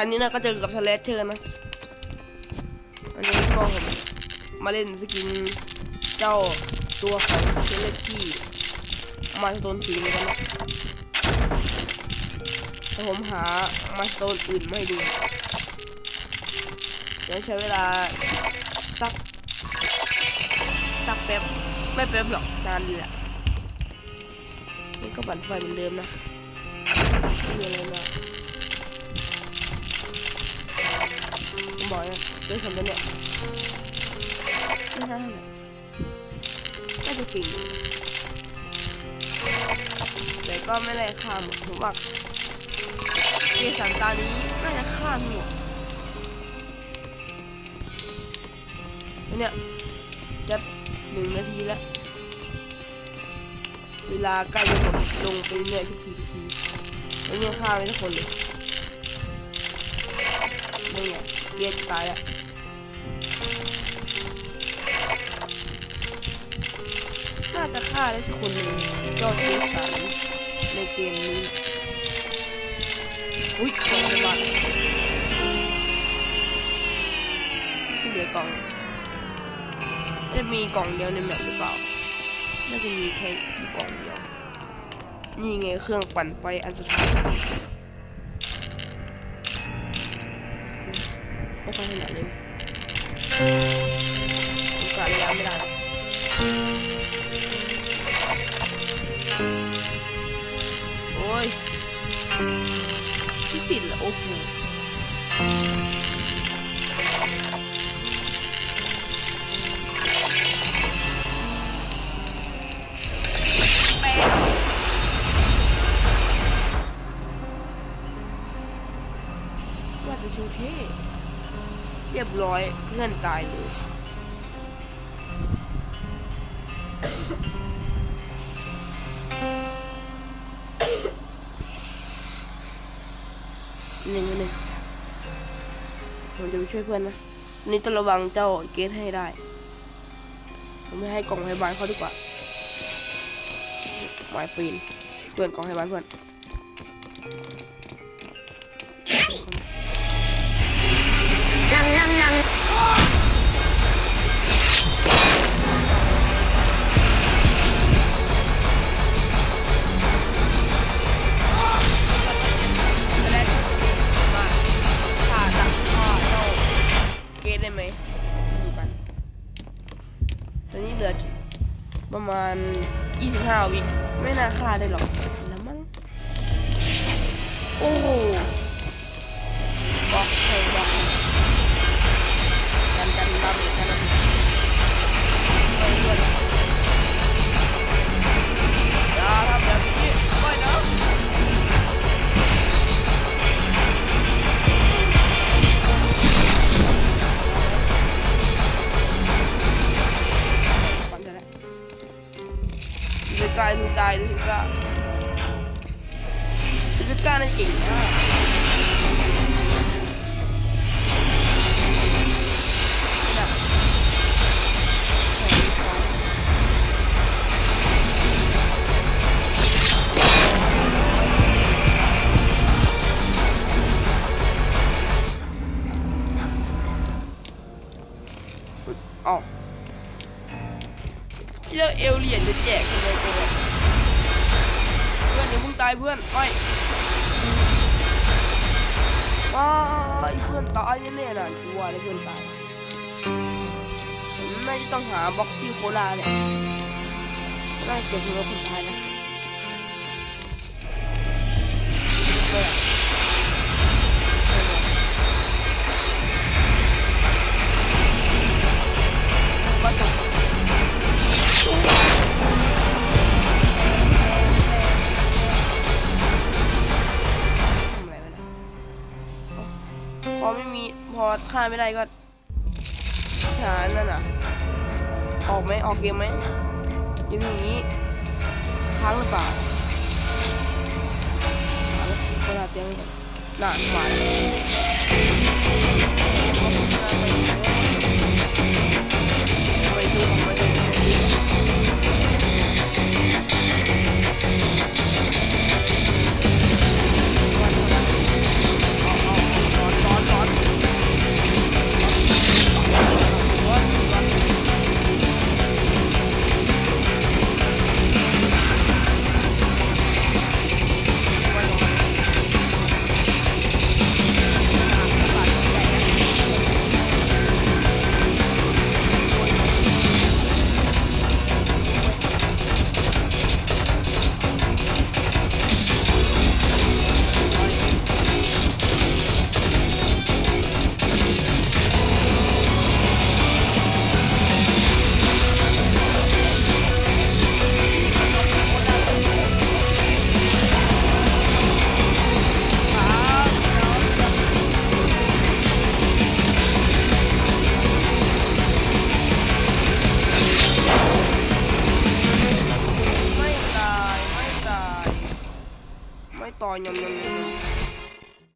อันนี้นะก็เจอกับสเลเชอร์นะ อันนี้ก็ผมมาเล่นสกินเจ้าตัวของเชลเลกี้มาสโตนสีเหมือนกันนะแต่ผมหามาสโตนอื่นไมาให้ดูเดี๋ยวใช้เวลาสักสักแป๊บไม่แป๊บหรอกนานดีแหละนี่ก็ปั่นไฟเหมือนเดิมนะไม่มีอะไรมา บอกนะด้วยสมตัวเนี่ยไม่น่าเท่าไหร่น่าจะจริงแต่ก็ไม่ได้ข้ามหมดผมว่าเกสันตานี้น่าจะข้ามหมดเนี่ยจะหนึ่งนาทีแล้วเวลาใกล้จะหมดลงไปเรื่อยทุกทีทุกทีไม่ยังฆ่าไม่ทุกคนเลยนี่ไงเรีย กตายแล้วน่าจะฆ่าได้สักคนหนึ่งยอดเสันในเกมนี้ อุ้ยกล่องระบาดที่เหลือกล่องจะมีกล่องเดียวในแมปหรือเปล่า น่าจะมีแค่กกล่องเดียว นี่ไงเครื่องปั่นไฟอันสุดท้าย ไม่ค่อยถนัดเลยโอกาส ระยะไม่ได้หรอกโอ้ยที่ติดเรียบร้อยเพื่อนตายเลยหนึ่งหนึ่งผมจะไปช่วยเพื่อนนะ นี่ต้องระวังเจ้าเกตให้ได้ ผมไม่ให้กล่องพยาบาลเขาดีกว่าหมายฟีนเพื่อนกล่องพยาบาลเพื่อน ตอนนี้เหลือประมาณ 25 วิไม่น่าฆ่าได้หรอกแล้วมั้งโอ้โห ดูกายดูตายดูสิก้าดูสิก้านั่นเก่งมากน่ะแข่งของอ๋อ เลือกเอลเลียนจะแจกเลยตัวเพื่อนอย่าเพิ่งตายเพื่อนไม่ไม่เพื่อนตายแน่ๆนะกลัวเลยเพื่อนตายผมน่าจะต้องหาบ็อกซี่โคลาเนี่ยน่าเก็บเงินคนตายนะ อไม่มีพอฆ่าไม่ได้ก็หานั่นน่ะ ออกไหมออกเกมไหมอยังอย่างนี้ค้างหรือเปล่าเวลาเตียงไว้ก่อนน่ะมา Nom, nom, nom.